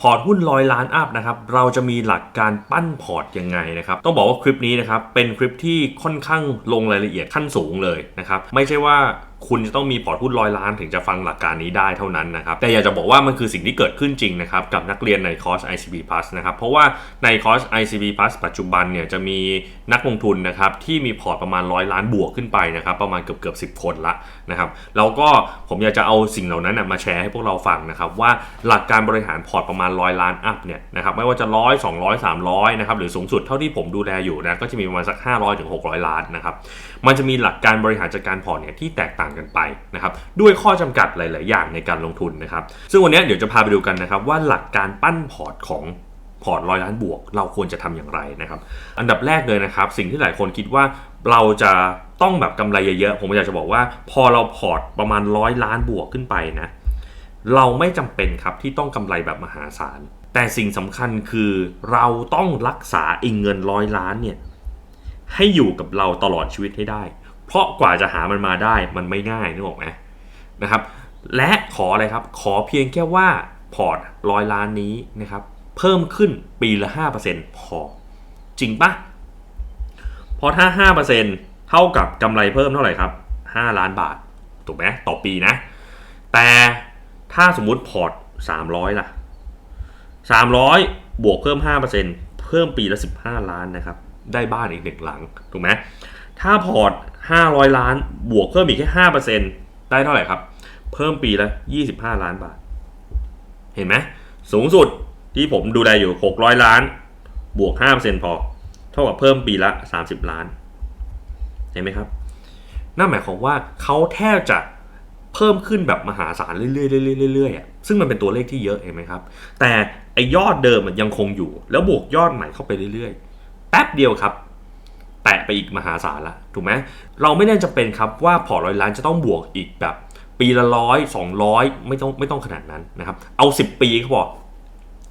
พอร์ตหุ้นร้อยล้านอัพนะครับ เราจะมีหลักการปั้นพอร์ตยังไงนะครับ ต้องบอกว่าคลิปนี้นะครับ เป็นคลิปที่ค่อนข้างลงรายละเอียดขั้นสูงเลยนะครับ ไม่ใช่ว่า คุณจะต้องมีพอร์ตหุ้นร้อยล้านถึงจะฟังหลักการนี้ได้เท่านั้นนะครับ แต่อยากจะบอกว่ามันคือสิ่งที่เกิดขึ้นจริงนะครับ กับนักเรียนในคอร์ส ICB Plus นะครับ เพราะว่าในคอร์ส ICB Plus ปัจจุบันเนี่ยจะมีนักลงทุนนะครับที่มีพอร์ตประมาณร้อยล้านบวกขึ้นไปนะครับ ประมาณเกือบเกือบสิคนละนะครับแล้วก็ผมอยากจะเอาสิ่งเหล่านั้นนะมาแชร์ให้พวกเราฟังนะครับว่าหลักการบริหารพอร์ตประมาณร้อยล้านอัพเนี่ยนะครับไม่ว่าจะร้อยสองร้อยสามร้อยนะครับหรือสูงสุดเท่าที่ผมดูแลอยู่นะก็จะมีประมาณสัก500ถึง600 ล้านนะครับ มันจะมีหลักการบริหารจัดการพอร์ตเนี่ยที่แตกต่างกันไปนะครับด้วยข้อจำกัดหลาย ๆ อย่างในการลงทุนนะครับ ซึ่งวันนี้เดี๋ยวจะพาไปดูกันนะครับว่าหลักการปั้นพอร์ตของพอร์ตร้อยล้านบวก เราควรจะทำอย่างไรนะครับอันดับแรกเลยนะครับ สิ่งที่หลายคนคิดว่าเราจะต้องแบบกำไรเยอะ ๆ ผมอยากจะบอกว่า พอเราพอร์ตประมาณร้อยล้านบวกขึ้นไปนะเราไม่จำเป็นครับที่ต้องกำไรแบบมหาศาล แต่สิ่งสำคัญคือเราต้องรักษาไอ้เงินร้อยล้านเนี่ย ให้อยู่กับเราตลอดชีวิตให้ได้ เพราะกว่าจะหามันมาได้มันไม่ง่ายนึกออกไหมนะครับ และขออะไรครับ ขอเพียงแค่ว่าพอร์ตร้อยล้านนี้นะครับ เพิ่มขึ้นปีละ 5%พอ จริงปะเพราะถ้า 5%เท่ากับกำไรเพิ่มเท่าไหร่ครับ 5 ล้านบาท ถูกไหมต่อปีนะ แต่ถ้าสมมุติพอร์ต 300 ล่ะ 300 บวกเพิ่ม 5%เพิ่มปีละ 15 ล้านนะครับ ได้บ้านอีกหนึ่งหลังถูกไหมถ้าพอร์ต 500 ล้านบวกเพิ่มอีกแค่5%ได้เท่าไหร่ครับ เพิ่มปีละ25ล้านบาท เห็นไหมสูงสุดที่ผมดูแลอยู่600ล้าน บวก5%พอ เท่ากับเพิ่มปีละ30ล้าน เห็นไหมครับนั่นหมายความว่าเขาแทบจะเพิ่มขึ้นแบบมหาศาลเรื่อยๆเรื่อยๆอะซึ่งมันเป็นตัวเลขที่เยอะเห็นไหมครับ แต่ไอยอดเดิมมันยังคงอยู่ แล้วบวกยอดใหม่เข้าไปเรื่อยๆ แป๊บเดียวครับ แตะไปอีกมหาศาลละถูกไหมเราไม่ได้จำเป็นครับว่าพอร้อยล้านจะต้องบวกอีกแบบ ปีละร้อยสองร้อยไม่ต้องไม่ต้องขนาดนั้นนะครับ เอา 10 ปีเขาบอก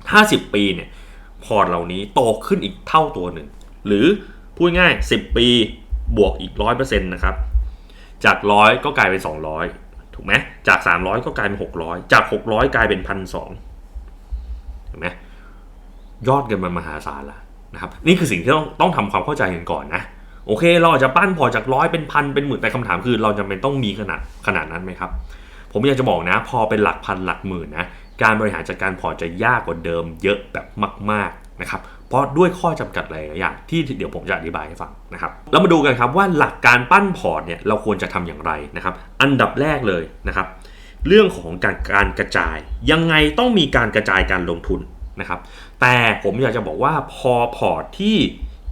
ถ้า10ปีเนี่ยพอร์ตเหล่านี้โตขึ้นอีกเท่าตัวหนึ่ง หรือพูดง่าย 10 ปีบวกอีก100%นต์นะครับ จากร้อยก็กลายเป็น 200 ถูกไหมจาก 300 ก็กลายเป็น 600 จาก 600 กลายเป็นพันสองเห็นไหมยอดเงินมันมหาศาลละ นะครับนี่คือสิ่งที่ต้องต้องทำความเข้าใจกันก่อนนะโอเค เราอาจจะปั้นพอจากร้อยเป็นพันเป็นหมื่นแต่คำถามคือ เราจำเป็นต้องมีขนาดขนาดนั้นไหมครับ ผมอยากจะบอกนะ พอเป็นหลักพันหลักหมื่นนะการบริหารจัดการพอจะยากกว่าเดิมเยอะแบบมาก ๆนะครับ เพราะด้วยข้อจำกัดหลายๆอย่างที่เดี๋ยวผมจะอธิบายให้ฟังนะครับแล้วมาดูกันครับว่าหลักการปั้นพอร์ตเนี่ยเราควรจะทำอย่างไรนะครับ อันดับแรกเลยนะครับ เรื่องของการการกระจายยังไงต้องมีการกระจายการลงทุนนะครับ แต่ผมอยากจะบอกว่าพอพอร์ตที่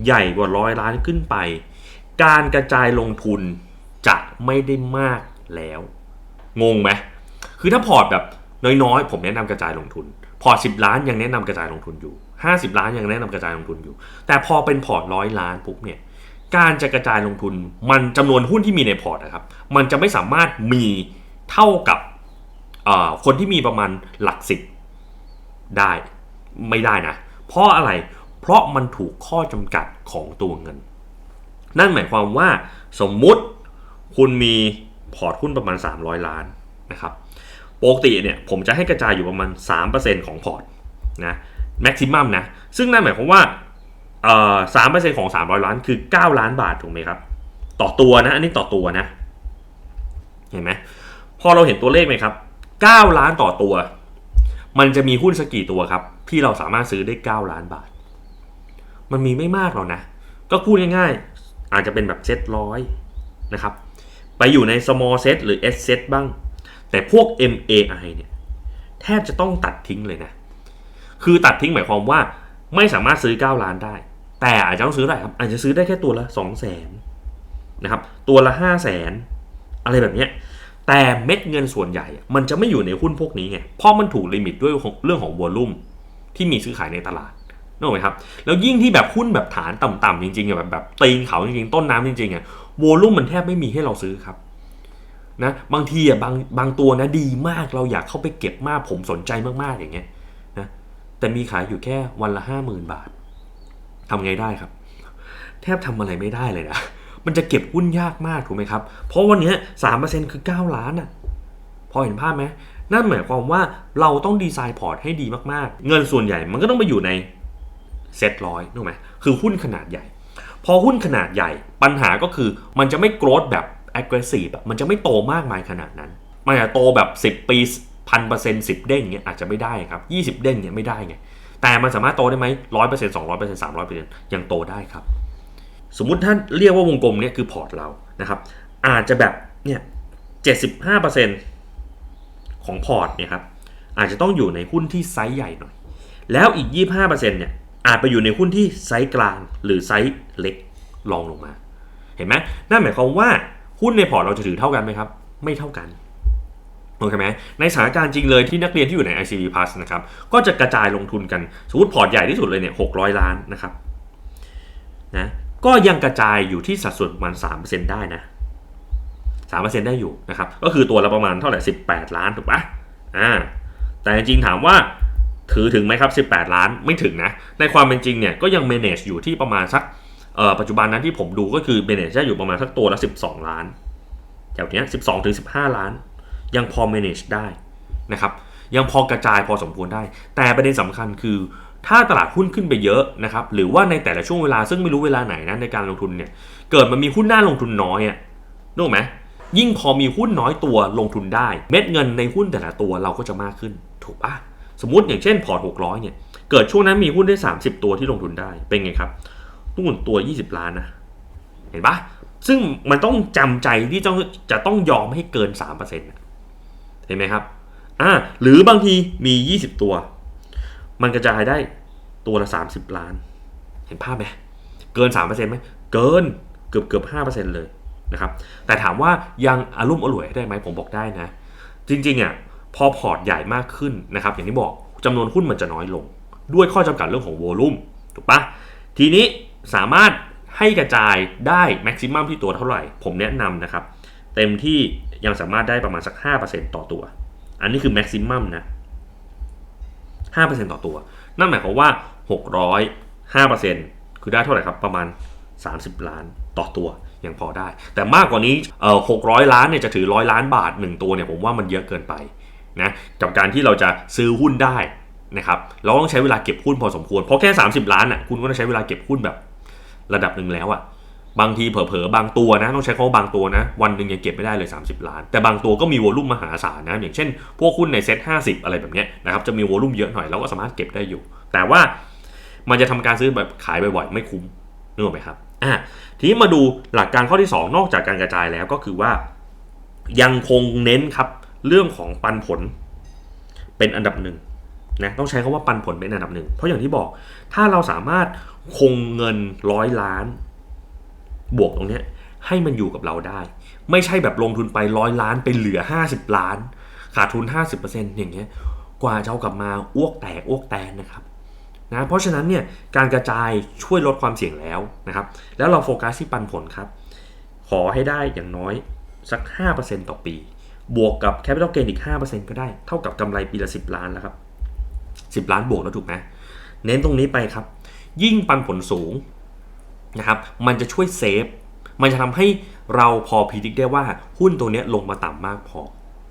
ใหญ่กว่าร้อยล้านขึ้นไป การกระจายลงทุนจะไม่ได้มากแล้ว งงไหมคือถ้าพอร์ตแบบน้อยๆ ผมแนะนำกระจายลงทุน พอร์ต10ล้านยังแนะนำกระจายลงทุนอยู่ 50 ล้านยังแนะนำกระจายลงทุนอยู่ แต่พอเป็นพอร์ตร้อยล้านปุ๊บเนี่ยการจะกระจายลงทุนมันจำนวนหุ้นที่มีในพอร์ตนะครับ มันจะไม่สามารถมีเท่ากับคนที่มีประมาณหลักสิบได้ ไม่ได้นะ เพราะอะไร เพราะมันถูกข้อจำกัดของตัวเงิน นั่นหมายความว่าสมมุติคุณมีพอร์ตหุ้นประมาณ 300 ล้านนะครับปกติเนี่ยผมจะให้กระจายอยู่ประมาณ 3%ของพอร์ตนะแม็กซิมัมนะ ซึ่งนั่นหมายความว่าสามเปอร์เซ็นต์ของ 300 ล้านคือ 9 ล้านบาทถูกไหมครับ ต่อตัวนะ อันนี้ต่อตัวนะ เห็นไหม พอเราเห็นตัวเลขไหมครับ 9 ล้านต่อตัว มันจะมีหุ้นสักกี่ตัวครับ ที่เราสามารถซื้อได้ 9 ล้านบาท มันมีไม่มากหรอกนะ ก็พูดง่ายๆ อาจจะเป็นแบบเซตร้อยนะครับ ไปอยู่ใน small set หรือ S set บ้าง แต่พวก MAI เนี่ย แทบจะต้องตัดทิ้งเลยนะ คือตัดทิ้งหมายความว่าไม่สามารถซื้อ 9 ล้านได้ แต่อาจจะต้องซื้ออะไรครับ อาจจะซื้อได้แค่ตัวละ 2 0 0แสนนะครับ ตัวละ 5 0 0แสนอะไรแบบเนี้ย แต่เม็ดเงินส่วนใหญ่ มันจะไม่อยู่ในหุ้นพวกนี้ไงเพราะมันถูกลิมิตด้วยเรื่องของวอลลุ่มที่มีซื้อขายในตลาดนึกออกไหมครับแล้วยิ่งที่แบบหุ้นแบบฐานต่ำๆจริงๆแบบแบบตีนเขาจริงๆต้นน้ำจริงๆอะวอลลุ่มมันแทบไม่มีให้เราซื้อครับนะบางทีอะบางบางตัวนะดีมากเราอยากเข้าไปเก็บมากผมสนใจมากๆอย่างเงี้ยนะแต่มีขายอยู่แค่วันละห้าหมื่นบาททำไงได้ครับ แทบทำอะไรไม่ได้เลยนะ มันจะเก็บหุ้นยากมากถูกไหมครับ เพราะวันนี้สามเปอร์เซ็นคือเก้าล้านอะ พอเห็นภาพไหมนั่นหมายความว่าเราต้องดีไซน์พอร์ตให้ดีมากๆ เงินส่วนใหญ่มันก็ต้องไปอยู่ในเซ็ตร้อยถูกไหมคือหุ้นขนาดใหญ่ พอหุ้นขนาดใหญ่ปัญหาก็คือมันจะไม่โกรธแบบ aggressive มันจะไม่โตมากมายขนาดนั้น มันจะโตแบบ 10 ปีพันเปอร์เซ็นต์สิบเด้งเงี้ยอาจจะไม่ได้ครับยี่สิบเด้งเงี้ยไม่ได้ไงแต่มันสามารถโตได้ไหมร้อยเปอร์เซ็นต์สองร้อยเปอร์เซ็นต์สามร้อยเปอร์เซ็นต์ยังโตได้ครับ สมมุติถ้านเรียกว่าวงกลมเนี่ยคือพอร์ตเรานะครับ อาจจะแบบเนี่ยเจ็ดสิบห้าเปอร์เซ็นต์ของพอร์ตเนี่ยครับอาจจะต้องอยู่ในหุ้นที่ไซส์ใหญ่หน่อย แล้วอีก 25%เนี่ยอาจไปอยู่ในหุ้นที่ไซส์กลางหรือไซส์เล็กลองลงมา เห็นไหมนั่นหมายความว่าหุ้นในพอร์ตเราจะถือเท่ากันไหมครับ ไม่เท่ากันโอเคไหมในสถานการณ์จริงเลยที่นักเรียนที่อยู่ใน ICB Plus นะครับก็จะกระจายลงทุนกัน สมมติพอร์ตใหญ่ที่สุดเลยเนี่ย600ล้านนะครับนะ ก็ยังกระจายอยู่ที่สัดส่วนประมาณ3%ได้นะ3%ได้อยู่นะครับ ก็คือตัวละประมาณเท่าไหร่18 ล้านถูกปะอ่า แต่จริงถามว่าถือถึงไหมครับ 18 ล้านไม่ถึงนะ ในความเป็นจริงเนี่ยก็ยัง manage อยู่ที่ประมาณสักเอ่อปัจจุบันนั้นที่ผมดูก็คือ manage ได้อยู่ประมาณสักตัวละ 12 ล้านแถวนี้12ถึง15 ล้าน ยังพอ manage ได้นะครับ ยังพอกระจายพอสมควรได้ แต่ประเด็นสำคัญคือ ถ้าตลาดหุ้นขึ้นไปเยอะนะครับหรือว่าในแต่ละช่วงเวลาซึ่งไม่รู้เวลาไหนนะในการลงทุนเนี่ยเกิดมันมีหุ้นน่าลงทุนน้อยอะนึกออกไหมยิ่งพอมีหุ้นน้อยตัวลงทุนได้ เม็ดเงินในหุ้นแต่ละตัวเราก็จะมากขึ้น ถูกปะสมมติอย่างเช่นพอร์ต600เนี่ยเกิดช่วงนั้นมีหุ้นได้ 30 ตัวที่ลงทุนได้เป็นไงครับหุ้นตัว 20 ล้านนะเห็นปะซึ่งมันต้องจำใจที่จะต้องยอมให้เกิน3%นะเห็นไหมครับอ่าหรือบางทีมี 20 ตัว มันกระจายได้ตัวละ 30 ล้าน เห็นภาพไหมเกิน3%ไหมเกินเกือบเกือบ5%เลยนะครับ แต่ถามว่ายังอารมณ์อร่วยได้ไหมผมบอกได้นะ จริงๆอะพอพอร์ตใหญ่มากขึ้นนะครับ อย่างที่บอกจำนวนหุ้นมันจะน้อยลง ด้วยข้อจำกัดเรื่องของโวลูมถูกปะทีนี้สามารถให้กระจายได้แม็กซิมัมที่ตัวเท่าไหร่ ผมแนะนำนะครับ เต็มที่ยังสามารถได้ประมาณสัก 5%ต่อตัว อันนี้คือแม็กซิมัมนะ 5%ต่อตัว นั่นหมายความว่า 600 5%คือได้เท่าไหร่ครับ ประมาณ 30 ล้านต่อตัวยังพอได้ แต่มากกว่านี้เอ่อ600 ล้านเนี่ยจะถือ 100 ล้านบาท 1 ตัวเนี่ยผมว่ามันเยอะเกินไปนะกับการที่เราจะซื้อหุ้นได้นะครับเราต้องใช้เวลาเก็บหุ้นพอสมควร เพราะแค่ 30 ล้านอะคุณก็ต้องใช้เวลาเก็บหุ้นแบบระดับหนึ่งแล้วอะ บางทีเผลอๆบางตัวนะต้องใช้คำว่าบางตัวนะ วันหนึ่งยังเก็บไม่ได้เลย 30 ล้าน แต่บางตัวก็มีวอลุ่มมหาศาลนะอย่างเช่น พวกหุ้นในเซ็ต50อะไรแบบเนี้ยนะครับจะมีวอลุ่มเยอะหน่อยเราก็สามารถเก็บได้อยู่ แต่ว่ามันจะทำการซื้อแบบขายบ่อยๆไม่คุ้มนึกออกไหมครับอะทีนี้มาดูหลักการข้อที่ 2 นอกจากการกระจายแล้วก็คือว่า ยังคงเน้นครับเรื่องของปันผลเป็นอันดับหนึ่งนะต้องใช้คาว่าปันผลเป็นอันดับหนึ่งเพราะอย่างที่บอกถ้าเราสามารถคงเงินร้อยล้าน บวกตรงเนี้ยให้มันอยู่กับเราได้ ไม่ใช่แบบลงทุนไปร้อยล้านไปเหลือ 50 ล้าน ขาดทุน 50%อย่างเงี้ยกว่าจะเอากลับมาอ้วกแตกอ้วกแตนนะครับนะเพราะฉะนั้นเนี่ยการกระจายช่วยลดความเสี่ยงแล้วนะครับ แล้วเราโฟกัสที่ปันผลครับ ขอให้ได้อย่างน้อยสัก 5%ต่อปี บวกกับ Capital Gain อีก 5%ก็ได้ เท่ากับกำไรปีละ 10 ล้านแล้วครับ 10 ล้านบวกแล้วถูกไหมเน้นตรงนี้ไปครับ ยิ่งปันผลสูง นะครับมันจะช่วยเซฟมันจะทำให้เราพอพิจิกได้ว่าหุ้นตัวนี้ลงมาต่ำมากพอ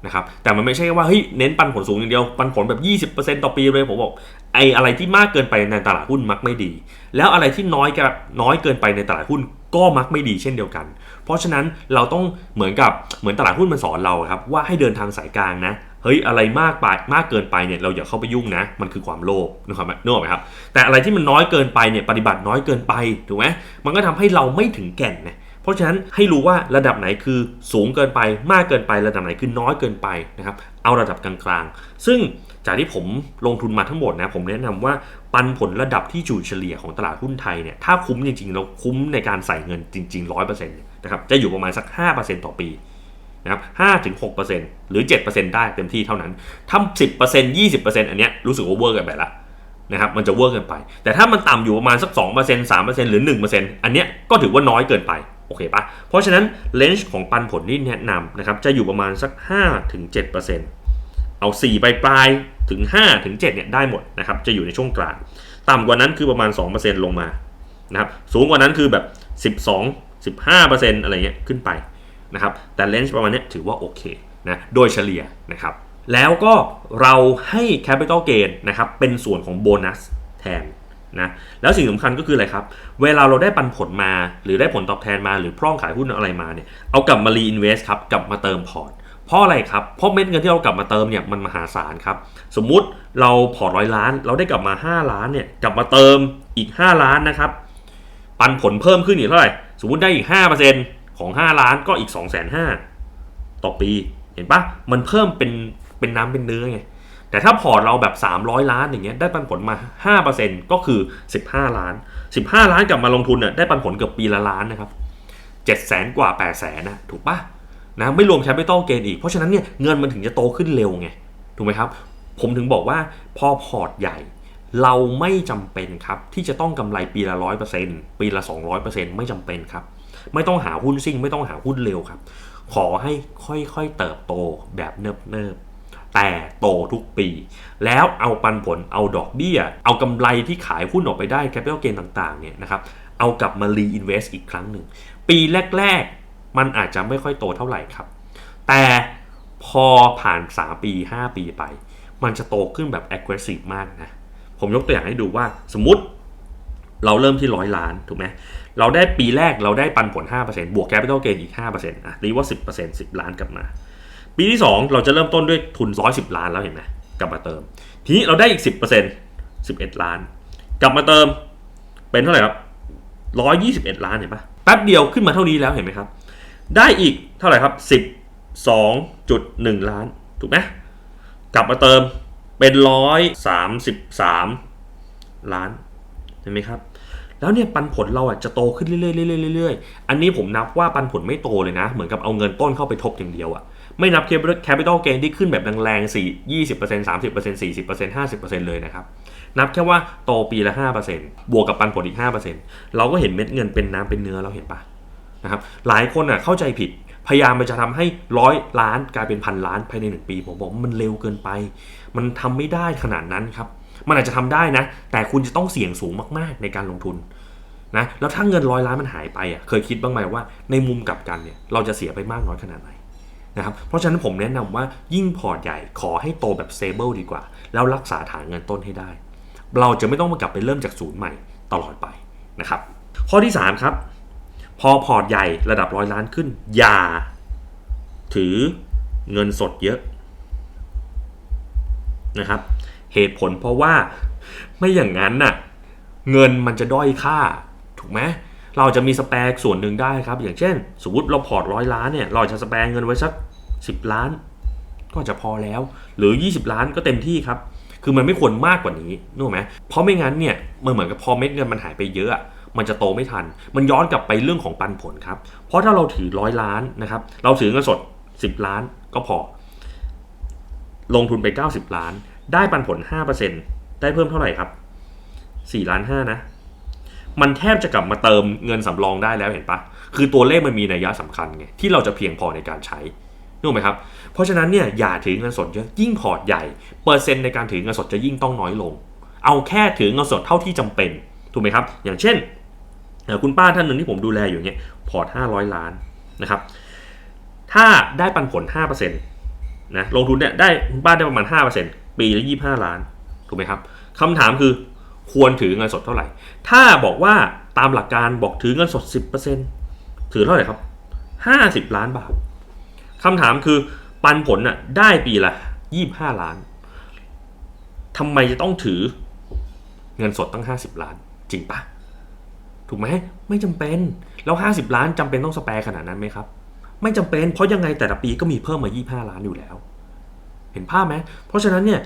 นะครับแต่มันไม่ใช่ว่าเฮ้ยเน้นปันผลสูงอย่างเดียว ปันผลแบบ 20%ต่อปีเลยผมบอกไออะไรที่มากเกินไปในตลาดหุ้นมักไม่ดี แล้วอะไรที่น้อยกับน้อยเกินไปในตลาดหุ้นก็มักไม่ดีเช่นเดียวกัน เพราะฉะนั้นเราต้องเหมือนกับเหมือนตลาดหุ้นมันสอนเราครับว่าให้เดินทางสายกลางนะ เฮ้ยอะไรมากไปมากเกินไปเนี่ยเราอย่าเข้าไปยุ่งนะ มันคือความโลภนะครับนึกออกไหมครับ แต่อะไรที่มันน้อยเกินไปเนี่ยปฏิบัติน้อยเกินไปถูกไหมมันก็ทำให้เราไม่ถึงแก่นนะเพราะฉะนั้นให้รู้ว่าระดับไหนคือสูงเกินไป มากเกินไประดับไหนคือน้อยเกินไปนะครับเอาระดับกลางๆ ซึ่งจากที่ผมลงทุนมาทั้งหมดนะผมแนะนำว่าปันผลระดับที่จู่เฉลี่ยของตลาดหุ้นไทยเนี่ยถ้าคุ้มจริงๆ เราคุ้มในการใส่เงินจริง ๆ 100%นะครับจะอยู่ประมาณสัก 5%ต่อปี นะครับ5ถึง6%หรือ7%ได้เต็มที่เท่านั้นถ้า10% 20%อันเนี้ยรู้สึกว่าเวอร์กันไปละนะครับมันจะเวอร์เกินไป แต่ถ้ามันต่ำอยู่ประมาณสัก2% 3%หรือ 1%อันเนี้ยก็ถือว่าน้อยเกินไป โอเคปะเพราะฉะนั้นเลนจ์ของปันผลที่แนะนำนะครับจะอยู่ประมาณสัก5ถึง7%เอา 4 ไปปลายถึง5ถึง7เนี่ยได้หมดนะครับจะอยู่ในช่วงกลาง ต่ำกว่านั้นคือประมาณ 2%ลงมานะครับสูงกว่านั้นคือแบบ 12 15%อะไรเงี้ยขึ้นไป นะครับแต่เลนจ์ประมาณนี้ถือว่าโอเคนะโดยเฉลี่ยนะครับแล้วก็เราให้ Capital Gain นะครับเป็นส่วนของโบนัสแทนนะแล้วสิ่งสำคัญก็คืออะไรครับ เวลาเราได้ปันผลมา หรือได้ผลตอบแทนมาหรือพร่องขายหุ้นอะไรมาเนี่ยเอากลับมา reinvest ครับกลับมาเติมพอร์ตเพราะอะไรครับ เพราะเม็ดเงินที่เรากลับมาเติมเนี่ยมันมหาศาลครับ สมมุติเราพอร์ตร้อยล้าน เราได้กลับมา 5 ล้านเนี่ยกลับมาเติมอีก 5 ล้านนะครับ ปันผลเพิ่มขึ้นอีกเท่าไหร่ สมมุติได้อีก5% ของ 5 ล้านก็อีก 2 5 0 0 0ต่อปี เห็นปะมันเพิ่มเป็นเป็นน้ำเป็นเนื้อไง แต่ถ้าพอร์ตเราแบบ 300 ล้านอย่างเงี้ยได้ปันผลมา 5%ก็คือ 15 ล้าน 15 ล้านกลับมาลงทุนน่ะได้ปันผลเกือบปีละล้านนะครับ7แสนกว่า8แสนนะถูกปะนะไม่รวมแคปิตอลเกนอีก เพราะฉะนั้นเนี่ยเงินมันถึงจะโตขึ้นเร็วไง ถูกไหมครับ ผมถึงบอกว่าพอพอร์ตใหญ่ เราไม่จำเป็นครับ ที่จะต้องกำไรปีละร้อยเปอร์เซ็นต์ปีละ200%ไม่จำเป็นครับ ไม่ต้องหาหุ้นซิ่ง ไม่ต้องหาหุ้นเร็วครับ ขอให้ค่อยๆเติบโตแบบเนิบๆแต่โตทุกปี แล้วเอาปันผลเอาดอกเบี้ย เอากำไรที่ขายหุ้นออกไปได้ capital gain ต่างๆเนี่ยนะครับเอากลับมา reinvest อีกครั้งหนึ่ง ปีแรก ๆ มันอาจจะไม่ค่อยโตเท่าไหร่ครับ แต่พอผ่าน 3 ปี 5 ปีไป มันจะโตขึ้นแบบ aggressive มากนะ ผมยกตัวอย่างให้ดูว่าสมมติ เราเริ่มที่ร้อยล้านถูกไหมเราได้ปีแรกเราได้ปันผล 5%บวก capital gain อีก 5%อะตีว่า 10% 10 ล้านกลับมา ปีที่ 2 เราจะเริ่มต้นด้วยทุน 110 ล้านแล้วเห็นไหมกลับมาเติม ทีนี้เราได้อีก 10% 11 ล้าน กลับมาเติมเป็นเท่าไหร่ครับ 121 ล้านเห็นปะแป๊บเดียวขึ้นมาเท่านี้แล้วเห็นไหมครับ ได้อีกเท่าไหร่ครับ 12.1 ล้านถูกไหมกลับมาเติมเป็น 133 ล้าน เห็นไหมครับ แล้วเนี่ยปันผลเราอะจะโตขึ้นเรื่อยๆเรื่อยๆอันนี้ผมนับว่าปันผลไม่โตเลยนะ เหมือนกับเอาเงินต้นเข้าไปทบอย่างเดียวอะไม่นับ capital gain ที่ขึ้นแบบแรงๆ4 20% 30% 40% 50%เซ็นต์สามสิบเปอร์เซ็นต์สี่สิบเปอร์เซ็นต์ห้าสิบเปอร์เซ็นต์เลยนะครับนับแค่ว่าโตปีละ5%บวกกับปันผลอีก5%เปอร์เซ็นต์เราก็เห็นเม็ดเงินเป็นน้ำเป็นเนื้อเราเห็นปะนะครับหลายคนอะเข้าใจผิดพยายามมันจะทำให้ร้อยล้านกลายเป็นพันล้านภายในหนึ่งปี ผมบอกว่ามันเร็วเกินไป มันทำไม่ได้ขนาดนั้นครับ มันอาจจะทำได้นะ แต่คุณจะต้องเสี่ยงสูงมากๆ ในการลงทุนนะแล้วถ้าเงินร้อยล้านมันหายไปอะเคยคิดบ้างไหมว่าในมุมกลับกันเนี่ยเราจะเสียไปมากน้อยขนาดไหนนะครับเพราะฉะนั้นผมแนะนำว่ายิ่งพอร์ตใหญ่ขอให้โตแบบ stable ดีกว่า แล้วรักษาฐานเงินต้นให้ได้ เราจะไม่ต้องมากลับไปเริ่มจากศูนย์ใหม่ตลอดไปนะครับ ข้อที่ 3 ครับ พอพอร์ตใหญ่ระดับร้อยล้านขึ้น อย่า ถือเงินสดเยอะนะครับ เหตุผลเพราะว่าไม่อย่างนั้นน่ะเงินมันจะด้อยค่าถูกไหมเราจะมีสแปร์ส่วนหนึ่งได้ครับ อย่างเช่น สมมติเราพอร์ตร้อยล้านเนี่ยเราจะสแปร์เงินไว้สัก 10 ล้าน ก็จะพอแล้ว หรือ 20 ล้านก็เต็มที่ครับ คือมันไม่ควรมากกว่านี้นึกออกไหมเพราะไม่งั้นเนี่ยมันเหมือนกับพอเม็ดเงินมันหายไปเยอะอะมันจะโตไม่ทัน มันย้อนกลับไปเรื่องของปันผลครับ เพราะถ้าเราถือร้อยล้านนะครับ เราถือเงินสด 10 ล้านก็พอ ลงทุนไป 90 ล้าน ได้ปันผล 5%ได้เพิ่มเท่าไหร่ครับ4ล้าน5นะ มันแทบจะกลับมาเติมเงินสำรองได้แล้วเห็นปะคือตัวเลขมันมีนัยยะสำคัญไงที่เราจะเพียงพอในการใช้นึกไหมครับ เพราะฉะนั้นเนี่ยอย่าถือเงินสดเยอะยิ่งพอร์ตใหญ่ เปอร์เซ็นต์ในการถือเงินสดจะยิ่งต้องน้อยลง เอาแค่ถือเงินสดเท่าที่จำเป็นถูกไหมครับ อย่างเช่น คุณป้าท่านหนึ่งที่ผมดูแลอยู่เนี่ยพอร์ต 500 ล้านนะครับ ถ้าได้ปันผล 5%นะลงทุนเนี่ยได้คุณป้าได้ประมาณ 5% ปีละ25ล้านถูกไหมครับคำถามคือควรถือเงินสดเท่าไหร่ ถ้าบอกว่าตามหลักการบอกถือเงินสด 10%ถือเท่าไหร่ครับ 50 ล้านบาทคำถามคือปันผลน่ะได้ปีละ 25 ล้านทำไมจะต้องถือเงินสดตั้ง 50 ล้าน จริงปะถูกไหมไม่จำเป็น แล้ว 50 ล้านจำเป็นต้องสแปร์ขนาดนั้นไหมครับ ไม่จำเป็นเพราะยังไงแต่ละปีก็มีเพิ่มมา 25 ล้านอยู่แล้ว เห็นภาพไหมเพราะฉะนั้นเนี่ย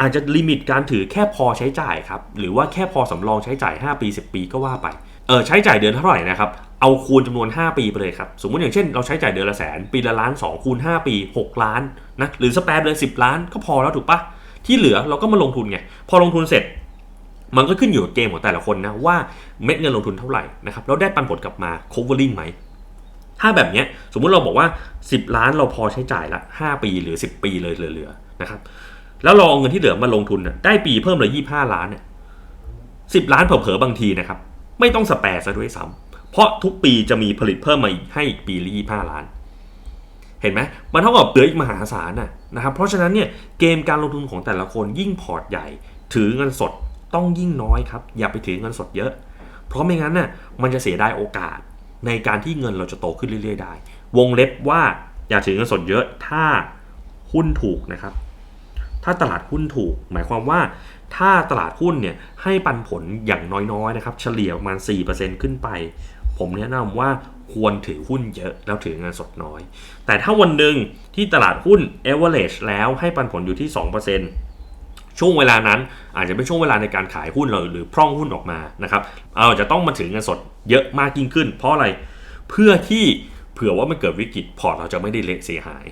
อาจจะลิมิตการถือแค่พอใช้จ่ายครับ หรือว่าแค่พอสำรองใช้จ่าย 5 ปี 10 ปีก็ว่าไป เออใช้จ่ายเดือนเท่าไหร่นะครับ เอาคูณจำนวน 5 ปีไปเลยครับ สมมุติอย่างเช่นเราใช้จ่ายเดือนละแสน ปีละล้าน 2 คูณ 5 ปี 6 ล้านนะ หรือสแปรเลย 10 ล้านก็พอแล้วถูกปะ ที่เหลือเราก็มาลงทุนไง พอลงทุนเสร็จ มันก็ขึ้นอยู่กับเกมของแต่ละคนนะว่าเม็ดเงินลงทุนเท่าไหร่นะครับ แล้วได้ปันผลกลับมา covering ไหม ถ้าแบบเนี้ยสมมุติเราบอกว่า 10 ล้านเราพอใช้จ่ายละ 5 ปีหรือ 10 ปีเลยเหลือๆนะครับแล้วเราเอาเงินที่เหลือมาลงทุนน่ะได้ปีเพิ่มเลย25 ล้านเนี่ย10ล้านเผลอๆบางทีนะครับ ไม่ต้องสแปร์ซะด้วยซ้ำเพราะทุกปีจะมีผลิตเพิ่มมาอีกให้อีกปีละ25ล้าน เห็นไหมมันเท่ากับเหลืออีกมหาศาลนะนะครับ เพราะฉะนั้นเนี่ยเกมการลงทุนของแต่ละคนยิ่งพอร์ตใหญ่ ถือเงินสดต้องยิ่งน้อยครับ อย่าไปถือเงินสดเยอะ เพราะไม่งั้นน่ะมันจะเสียได้โอกาส ในการที่เงินเราจะโตขึ้นเรื่อยๆได้ วงเล็บว่าอย่าถือเงินสดเยอะถ้าหุ้นถูกนะครับ ถ้าตลาดหุ้นถูก หมายความว่าถ้าตลาดหุ้นเนี่ยให้ปันผลอย่างน้อยๆนะครับ เฉลี่ยประมาณ 4%ขึ้นไป ผมแนะนำว่าควรถือหุ้นเยอะแล้วถือเงินสดน้อย แต่ถ้าวันหนึ่งที่ตลาดหุ้น average แล้วให้ปันผลอยู่ที่ 2% ช่วงเวลานั้น อาจจะเป็นช่วงเวลาในการขายหุ้นเราหรือพร่องหุ้นออกมานะครับเราจะต้องมาถือเงินสดเยอะมากยิ่งขึ้น เพราะอะไรเพื่อที่เผื่อว่ามันเกิดวิกฤตพอร์ตเราจะไม่ได้เละเสียหาย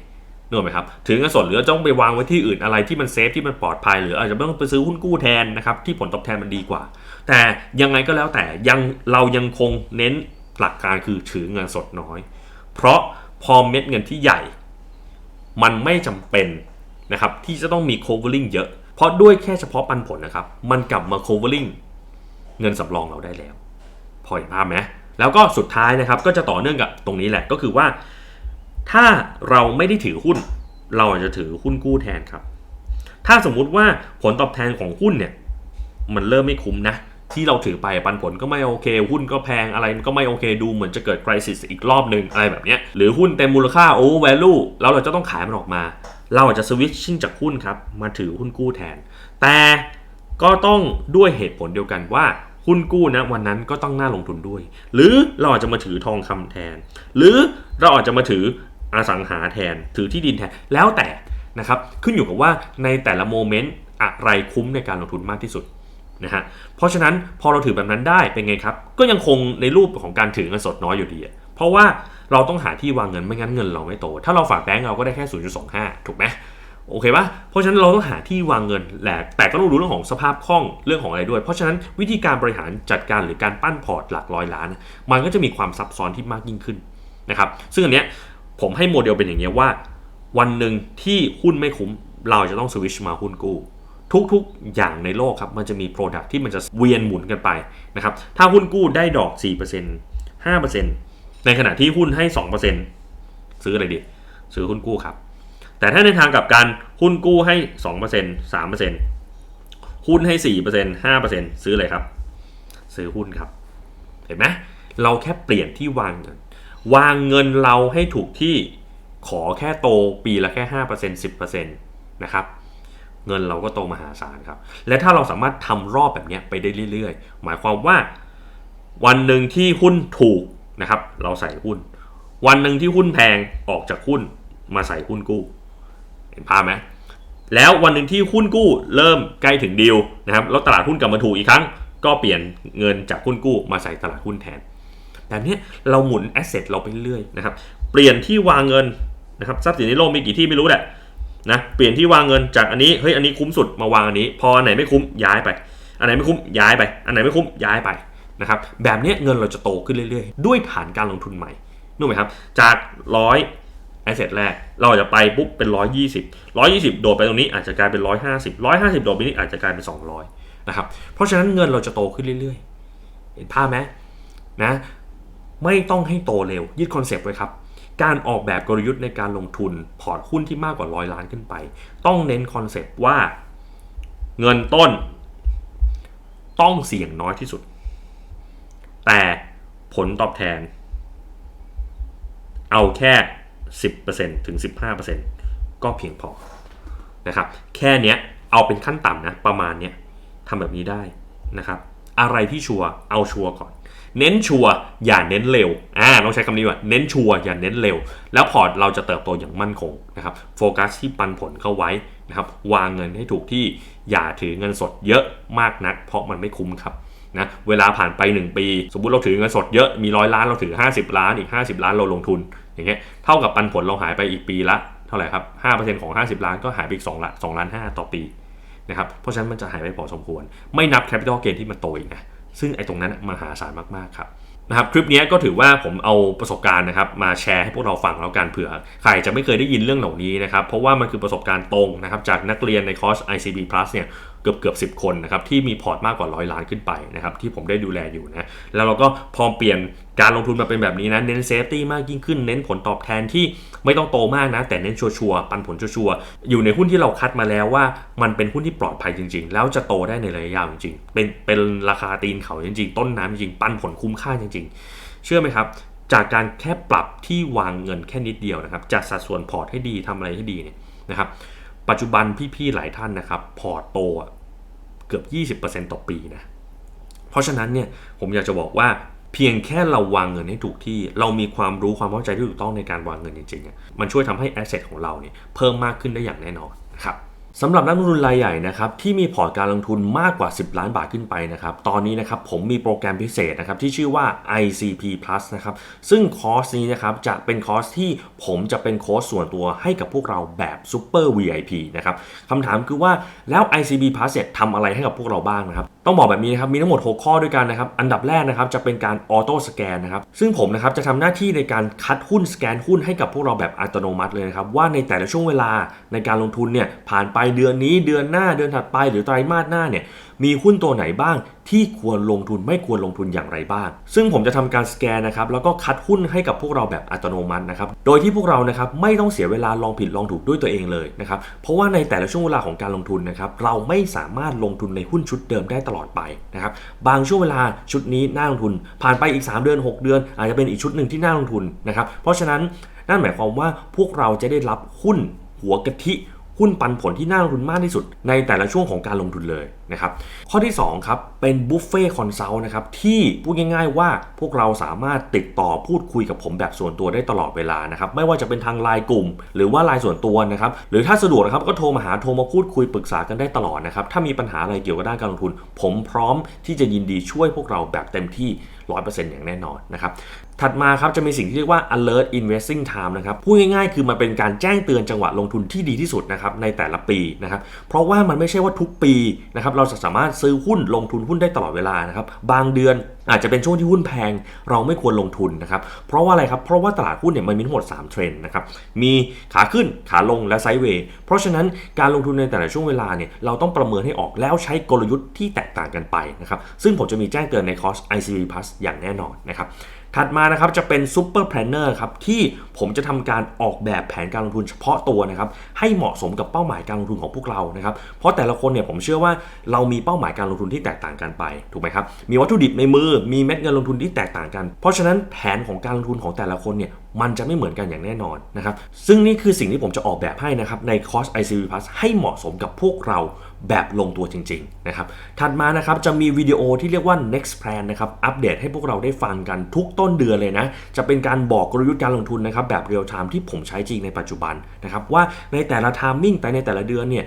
นึกออกไหมครับถือเงินสดหรือต้องไปวางไว้ที่อื่นอะไรที่มันเซฟที่มันปลอดภัยหรืออาจจะต้องไปซื้อหุ้นกู้แทนนะครับที่ผลตอบแทนมันดีกว่า แต่ยังไงก็แล้วแต่ยังเรายังคงเน้นหลักการคือถือเงินสดน้อย เพราะพอเม็ดเงินที่ใหญ่ มันไม่จำเป็นนะครับที่จะต้องมี covering เยอะ ราะด้วยแค่เฉพาะปันผลนะครับ มันกลับมา covering เงินสำรองเราได้แล้ว พอเห็นภาพไหมแล้วก็สุดท้ายนะครับก็จะต่อเนื่องกับตรงนี้แหละก็คือว่า ถ้าเราไม่ได้ถือหุ้น เราอาจจะถือหุ้นกู้แทนครับ ถ้าสมมุติว่าผลตอบแทนของหุ้นเนี่ยมันเริ่มไม่คุ้มนะที่เราถือไปปันผลก็ไม่โอเค หุ้นก็แพงอะไรก็ไม่โอเคดูเหมือนจะเกิดคริสิสอีกรอบหนึ่งอะไรแบบนี้หรือหุ้นเต็มมูลค่าโอ้แวลูแล้วเราจะต้องขายมันออกมา เราอาจจะสวิตชิ่งจากหุ้นครับมาถือหุ้นกู้แทน แต่ก็ต้องด้วยเหตุผลเดียวกันว่าหุ้นกู้นะวันนั้นก็ต้องน่าลงทุนด้วย หรือเราอาจจะมาถือทองคำแทน หรือเราอาจจะมาถืออสังหาแทน ถือที่ดินแทน แล้วแต่นะครับขึ้นอยู่กับว่าในแต่ละโมเมนต์อะไรคุ้มในการลงทุนมากที่สุดนะฮะเพราะฉะนั้นพอเราถือแบบนั้นได้เป็นไงครับ ก็ยังคงในรูปของการถือเงินสดน้อยอยู่ดี เพราะว่า เราต้องหาที่วางเงินไม่งั้นเงินเราไม่โต ถ้าเราฝากแบงก์เราก็ได้แค่ 0.25 ถูกไหมโอเคปะเพราะฉะนั้นเราต้องหาที่วางเงินแหละแต่ก็ต้องรู้เรื่องของสภาพคล่องเรื่องของอะไรด้วย เพราะฉะนั้นวิธีการบริหารจัดการหรือการปั้นพอร์ตหลักร้อยล้าน มันก็จะมีความซับซ้อนที่มากยิ่งขึ้นนะครับ ซึ่งอันเนี้ยผมให้โมเดลเป็นอย่างเงี้ยว่า วันหนึ่งที่หุ้นไม่คุ้ม เราจะต้องสวิชมาหุ้นกู้ทุกๆ อย่างในโลกครับ มันจะมี Product ที่มันจะเวียนหมุนกันไปนะครับ ถ้าหุ้นกู้ได้ดอก 4% 5% ในขณะที่หุ้นให้ 2%ซื้ออะไรดี ซื้อหุ้นกู้ครับ แต่ถ้าในทางกลับกันหุ้นกู้ให้ 2% 3%หุ้นให้ 4% 5%ซื้ออะไรครับ ซื้อหุ้นครับ เห็นไหมเราแค่เปลี่ยนที่วางเงิน วางเงินเราให้ถูกที่ขอแค่โตปีละแค่ 5% 10%นะครับเงินเราก็โตมหาศาลครับ และถ้าเราสามารถทำรอบแบบนี้ไปได้เรื่อยๆ หมายความว่า วันหนึ่งที่หุ้นถูก นะครับ เราใส่หุ้น วันหนึ่งที่หุ้นแพงออกจากหุ้นมาใส่หุ้นกู้ เห็นภาพไหมแล้ววันหนึ่งที่หุ้นกู้เริ่มใกล้ถึงดีลนะครับแล้วตลาดหุ้นกลับมาถูกอีกครั้ง ก็เปลี่ยนเงินจากหุ้นกู้มาใส่ตลาดหุ้นแทนแบบนี้เราหมุนแอสเซทเราไปเรื่อยนะครับเปลี่ยนที่วางเงินนะครับทรัพย์สินในโลกมีกี่ที่ไม่รู้แหละนะเปลี่ยนที่วางเงินจากอันนี้เฮ้ยอันนี้คุ้มสุดมาวางอันนี้ พออันไหนไม่คุ้มย้ายไป อันไหนไม่คุ้มย้ายไป อันไหนไม่คุ้มย้ายไป นะครับแบบนี้เงินเราจะโตขึ้นเรื่อยๆ ด้วยฐานการลงทุนใหม่นึกไหมครับจากร้อยแอสเซทแรก เราจะไปปุ๊บเป็น 120 120 โดดไปตรงนี้อาจจะกลายเป็น 150 150 โดดไปนี้อาจจะกลายเป็น 200นะครับเพราะฉะนั้นเงินเราจะโตขึ้นเรื่อยๆ เห็นภาพไหมนะไม่ต้องให้โตเร็วยึดคอนเซปต์ไว้ครับ การออกแบบกลยุทธ์ในการลงทุนพอร์ตหุ้นที่มากกว่าร้อยล้านขึ้นไป ต้องเน้นคอนเซปต์ว่าเงินต้น ต้องเสี่ยงน้อยที่สุด แต่ผลตอบแทน เอาแค่ 10%ถึง 15%ก็เพียงพอนะครับ แค่เนี้ยเอาเป็นขั้นต่ำนะ ประมาณเนี้ยทำแบบนี้ได้นะครับ อะไรที่ชัวร์เอาชัวร์ก่อน เน้นชัวร์อย่าเน้นเร็วอ่าต้องใช้คำนี้ว่าเน้นชัวร์อย่าเน้นเร็ว แล้วพอร์ตเราจะเติบโตอย่างมั่นคงนะครับโฟกัสที่ปันผลเข้าไว้นะครับ วางเงินให้ถูกที่อย่าถือเงินสดเยอะมากนัก เพราะมันไม่คุ้มครับ นะเวลาผ่านไป 1 ปี สมมุติเราถือเงินสดเยอะมีร้อยล้านเราถือ 50 ล้านอีก 50 ล้านเราลงทุนอย่างเงี้ยเท่ากับปันผลเราหายไปอีกปีละเท่าไหร่ครับ5%ของ 50 ล้านก็หายไปอีก2ล้าน2ล้าน5ต่อปีนะครับเพราะฉะนั้นมันจะหายไปพอสมควร ไม่นับแคปิตอลเกนที่มันโตอีกนะซึ่งไอ้ตรงนั้นมหาศาลมากๆครับนะครับคลิปนี้ก็ถือว่าผมเอาประสบการณ์นะครับมาแชร์ให้พวกเราฟังแล้วกันเผื่อใครจะไม่เคยได้ยินเรื่องเหล่านี้นะครับเพราะว่ามันคือประสบการณ์ตรงนะครับจากนักเรียนในคอร์ส ICB Plus เนี่ย เกือบเกือบสิคนนะครับที่มีพอร์ตมากกว่าร้อยล้านขึ้นไปนะครับที่ผมได้ดูแลอยู่นะแล้วเราก็พอเปลี่ยนการลงทุนมาเป็นแบบนี้นะเน้นเซฟตี้มากยิ่งขึ้นเน้นผลตอบแทนที่ไม่ต้องโตมากนะ แต่เน้นชัวร์ๆปันผลชัวร์ๆอยู่ในหุ้นที่เราคัดมาแล้วว่า มันเป็นหุ้นที่ปลอดภัยจริง ๆ แล้วจะโตได้ในระยะยาวจริงๆเป็นเป็นราคาตีนเขาจริง ๆ ต้นน้ำจริงปันผลคุ้มค่าจริง ๆ เชื่อไหมครับจากการแค่ปรับที่วางเงินแค่นิดเดียวนะครับจัดสัดส่วนพอร์ตให้ดีทำอะไรให้ดีเนี่ยนะครับ ปัจจุบันพี่ๆหลายท่านนะครับพอร์ตโตอะเกือบ 20%ต่อปีนะเพราะฉะนั้นเนี่ยผมอยากจะบอกว่าเพียงแค่เราวางเงินให้ถูกที่ เรามีความรู้ความเข้าใจที่ถูกต้องในการวางเงินจริงๆอะมันช่วยทำให้แอสเซทของเราเนี่ยเพิ่มมากขึ้นได้อย่างแน่นอนนะครับ สำหรับนักลงทุนรายใหญ่นะครับที่มีพอร์ตการลงทุนมากกว่า 10 ล้านบาทขึ้นไปนะครับตอนนี้นะครับผมมีโปรแกรมพิเศษนะครับที่ชื่อว่า ICP Plus นะครับซึ่งคอร์สนี้นะครับจะเป็นคอร์สที่ผมจะเป็นโค้ชส่วนตัวให้กับพวกเราแบบ Super VIP นะครับคำถามคือว่าแล้ว ICP Plus เนี่ยทำอะไรให้กับพวกเราบ้างนะครับต้องบอกแบบนี้นะครับมีทั้งหมด 6 ข้อด้วยกันนะครับ อันดับแรกนะครับจะเป็นการออโต้สแกนนะครับ ซึ่งผมนะครับจะทำหน้าที่ในการคัดหุ้นสแกนหุ้นให้กับพวกเราแบบอัตโนมัติเลยนะครับ ว่าในแต่ละช่วงเวลาในการลงทุนเนี่ยผ่านไปเดือนนี้เดือนหน้าเดือนถัดไปหรือไตรมาสหน้าเนี่ย มีหุ้นตัวไหนบ้างที่ควรลงทุนไม่ควรลงทุนอย่างไรบ้าง ซึ่งผมจะทำการสแกนนะครับแล้วก็คัดหุ้นให้กับพวกเราแบบอัตโนมัตินะครับโดยที่พวกเรานะครับไม่ต้องเสียเวลาลองผิดลองถูกด้วยตัวเองเลยนะครับเพราะว่าในแต่ละช่วงเวลาของการลงทุนนะครับเราไม่สามารถลงทุนในหุ้นชุดเดิมได้ตลอดไปนะครับบางช่วงเวลาชุดนี้น่าลงทุน ผ่านไปอีก 3 เดือน 6 เดือน อาจจะเป็นอีกชุดหนึ่งที่น่าลงทุนนะครับเพราะฉะนั้นนั่นหมายความว่าพวกเราจะได้รับหุ้นหัวกะทิ หุ้นปันผลที่น่าลงทุนมากที่สุด ในแต่ละช่วงของการลงทุนเลยนะครับข้อที่2ครับเป็นบุฟเฟ่คอนซัลท์นะครับที่พูดง่าย ๆ ว่าพวกเราสามารถติดต่อพูดคุยกับผมแบบส่วนตัวได้ตลอดเวลานะครับไม่ว่าจะเป็นทางไลน์กลุ่ม หรือว่าไลน์ส่วนตัวนะครับหรือถ้าสะดวกนะครับก็โทรมาหาโทรมาพูดคุยปรึกษากันได้ตลอดนะครับถ้ามีปัญหาอะไรเกี่ยวกับด้านการลงทุน ผมพร้อมที่จะยินดีช่วยพวกเราแบบเต็มที่ 100%อย่างแน่นอนนะครับถัดมาครับจะมีสิ่งที่เรียกว่า alert investing time นะครับพูดง่ายๆ คือมันเป็นการแจ้งเตือนจังหวะลงทุนที่ดีที่สุดนะครับในแต่ละปีนะครับเพราะว่ามันไม่ใช่ว่าทุกปีนะครับเราจะสามารถซื้อหุ้นลงทุนหุ้นได้ตลอดเวลานะครับบางเดือนอาจจะเป็นช่วงที่หุ้นแพงเราไม่ควรลงทุนนะครับเพราะว่าอะไรครับเพราะว่าตลาดหุ้นเนี่ยมันมีทั้งหมด 3 เทรนด์นะครับมีขาขึ้นขาลงและไซด์เวย์เพราะฉะนั้นการลงทุนในแต่ละช่วงเวลาเนี่ยเราต้องประเมินให้ออกแล้วใช้กลยุทธ์ที่แตกต่างกันไปนะครับซึ่งผมจะมีแจ้งเตือนในคอร์ส ICB Plus อย่างแน่นอนนะครับ ถัดมานะครับจะเป็น Super Planner ครับที่ผมจะทำการออกแบบแผนการลงทุนเฉพาะตัวนะครับให้เหมาะสมกับเป้าหมายการลงทุนของพวกเรานะครับเพราะแต่ละคนเนี่ยผมเชื่อว่าเรามีเป้าหมายการลงทุนที่แตกต่างกันไปถูกไหมครับมีวัตถุดิบในมือมีเม็ดเงินลงทุนที่แตกต่างกัน เพราะฉะนั้นแผนของการลงทุนของแต่ละคนเนี่ย มันจะไม่เหมือนกันอย่างแน่นอนนะครับ ซึ่งนี่คือสิ่งที่ผมจะออกแบบให้นะครับในคอร์ส ICB Plus ให้เหมาะสมกับพวกเราแบบลงตัวจริงๆนะครับ ถัดมานะครับจะมีวิดีโอที่เรียกว่า next plan นะครับ อัปเดตให้พวกเราได้ฟังกันทุกต้นเดือนเลยนะ จะเป็นการบอกกลยุทธ์การลงทุนนะครับแบบเรียลไทม์ที่ผมใช้จริงในปัจจุบันนะครับว่าในแต่ละ timing แต่ในแต่ละเดือนเนี่ย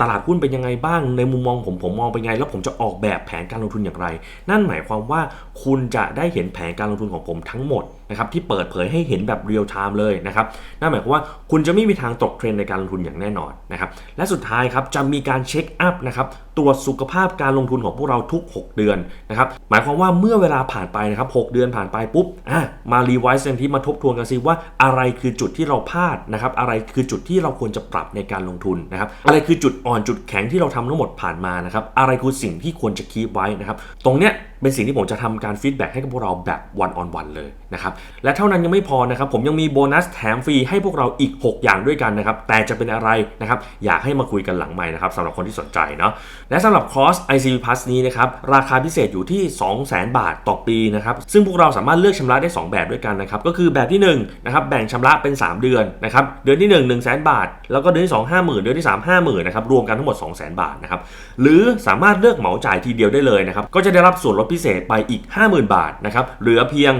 ตลาดหุ้นเป็นยังไงบ้าง ในมุมมองผมผมมองเป็นไง แล้วผมจะออกแบบแผนการลงทุนอย่างไร นั่นหมายความว่าคุณจะได้เห็นแผนการลงทุนของผมทั้งหมด นะครับที่เปิดเผยให้เห็นแบบเรียลไทม์เลยนะครับนั่นหมายความว่าคุณจะไม่มีทางตกเทรนในการลงทุนอย่างแน่นอนนะครับและสุดท้ายครับจะมีการเช็คอัพนะครับตรวจสุขภาพการลงทุนของพวกเราทุก 6 เดือนนะครับหมายความว่าเมื่อเวลาผ่านไปนะครับ6เดือนผ่านไปปุ๊บอะมารีไวซ์กันที่มาทบทวนกันซิว่าอะไรคือจุดที่เราพลาดนะครับอะไรคือจุดที่เราควรจะปรับในการลงทุนนะครับอะไรคือจุดอ่อนจุดแข็งที่เราทำทั้งหมดผ่านมานะครับอะไรคือสิ่งที่ควรจะคีบไว้นะครับตรงเนี้ย เป็นสิ่งที่ผมจะทำการฟีดแบ็กให้กับพวกเราแบบวันออนวันเลยนะครับและเท่านั้นยังไม่พอนะครับผมยังมีโบนัสแถมฟรีให้พวกเราอีก 6 อย่างด้วยกันนะครับแต่จะเป็นอะไรนะครับอยากให้มาคุยกันหลังใหม่นะครับสำหรับคนที่สนใจเนาะและสำหรับคอร์ส ICB Plus นี้นะครับราคาพิเศษอยู่ที่ 200,000 บาทต่อปีนะครับซึ่งพวกเราสามารถเลือกชำระได้ 2 แบบด้วยกันนะครับก็คือแบบที่1นะครับแบ่งชำระเป็น 3 เดือนนะครับเดือนที่ 1 1 0 0 0 0 บาท แล้วก็เดือนที่2 50,000 เดือนที่ 3 50,000นะครับรวมกันทั้งหมด 200,000 บาทนะครับหรือสามารถเลือกเหมาจ่ายทีเดียวได้เลยนะครับก็จะได้รับส่วนลดพิเศษไปอีก 50,000 บาทนะครับเหลือเพียง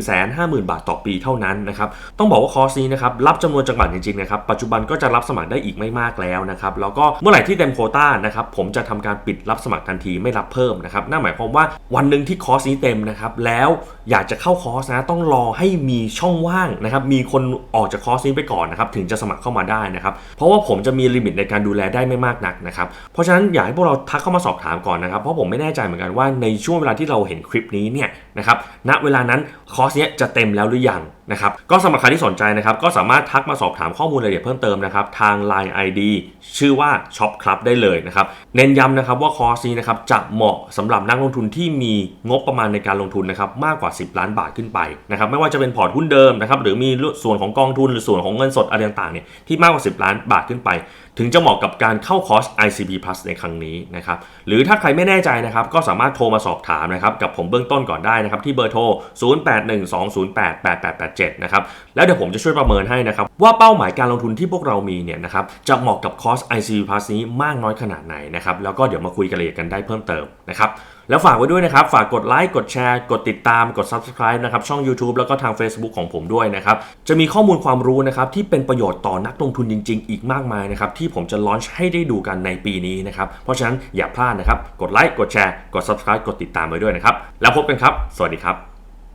150,000 บาทต่อปีเท่านั้นนะครับ ต้องบอกว่าคอร์สนี้นะครับรับจำนวนจังหวัดจริงๆนะครับ ปัจจุบันก็จะรับสมัครได้อีกไม่มากแล้วนะครับ แล้วก็เมื่อไหร่ที่เต็มโคต้านะครับ ผมจะทำการปิดรับสมัครทันทีไม่รับเพิ่มนะครับ นั่นหมายความว่าวันหนึ่งที่คอร์สนี้เต็มนะครับ แล้วอยากจะเข้าคอร์สนะต้องรอให้มีช่องว่างนะครับ มีคนออกจากคอร์สนี้ไปก่อนนะครับ ถึงจะสมัครเข้ามาได้นะครับ เพราะว่าผมจะมีลิมิตในการดูแลได้ไม่มากนักนะครับ เพราะฉะนั้นอยากให้พวกเราทักเข้ามาสอบถามก่อนนะครับ เพราะผมไม่แน่ใจเหมือนกันว่าในช่วงเวลาที่เราเห็นคลิปนี้เนี่ยนะครับ ณ เวลานั้น คอร์สเนี้ยจะเต็มแล้วหรือยัง นะครับก็สำหรับใครที่สนใจนะครับก็สามารถทักมาสอบถามข้อมูลรายละเอียดเพิ่มเติมนะครับทาง Line ID ชื่อว่า Shop Club ได้เลยนะครับเน้นย้ำนะครับว่าคอร์สนี้นะครับจะเหมาะสำหรับนักลงทุนที่มีงบประมาณในการลงทุนนะครับมากกว่า 10 ล้านบาทขึ้นไปนะครับไม่ว่าจะเป็นพอร์ตหุ้นเดิมนะครับหรือมีส่วนของกองทุนหรือส่วนของเงินสดอะไรต่างๆเนี่ยที่มากกว่า 10 ล้านบาทขึ้นไป ถึงจะเหมาะกับการเข้าคอร์ส ICB Plus ในครั้งนี้นะครับหรือถ้าใครไม่แน่ใจนะครับก็สามารถโทรมาสอบถามนะครับกับผมเบื้องต้นก่อนได้นะครับที่เบอร์โทร 0812088887นะครับ แล้วเดี๋ยวผมจะช่วยประเมินให้นะครับ ว่าเป้าหมายการลงทุนที่พวกเรามีเนี่ยนะครับจะเหมาะกับคอส ICB Plus นี้มากน้อยขนาดไหนนะครับ แล้วก็เดี๋ยวมาคุยกันละเอียดกันได้เพิ่มเติมนะครับแล้วฝากไว้ด้วยนะครับ ฝากกดไลค์ กดแชร์ กดติดตาม กด Subscribe นะครับ ช่อง YouTube แล้วก็ทาง Facebook ของผมด้วยนะครับ จะมีข้อมูลความรู้นะครับ ที่เป็นประโยชน์ต่อนักลงทุนจริง ๆ อีกมากมายนะครับ ที่ผมจะลอนช์ให้ได้ดูกันในปีนี้นะครับ เพราะฉะนั้นอย่าพลาดนะครับ กดไลค์ กดแชร์ กด Subscribe กดติดตามไว้ด้วยนะครับ แล้วพบกันครับ สวัสดีครับ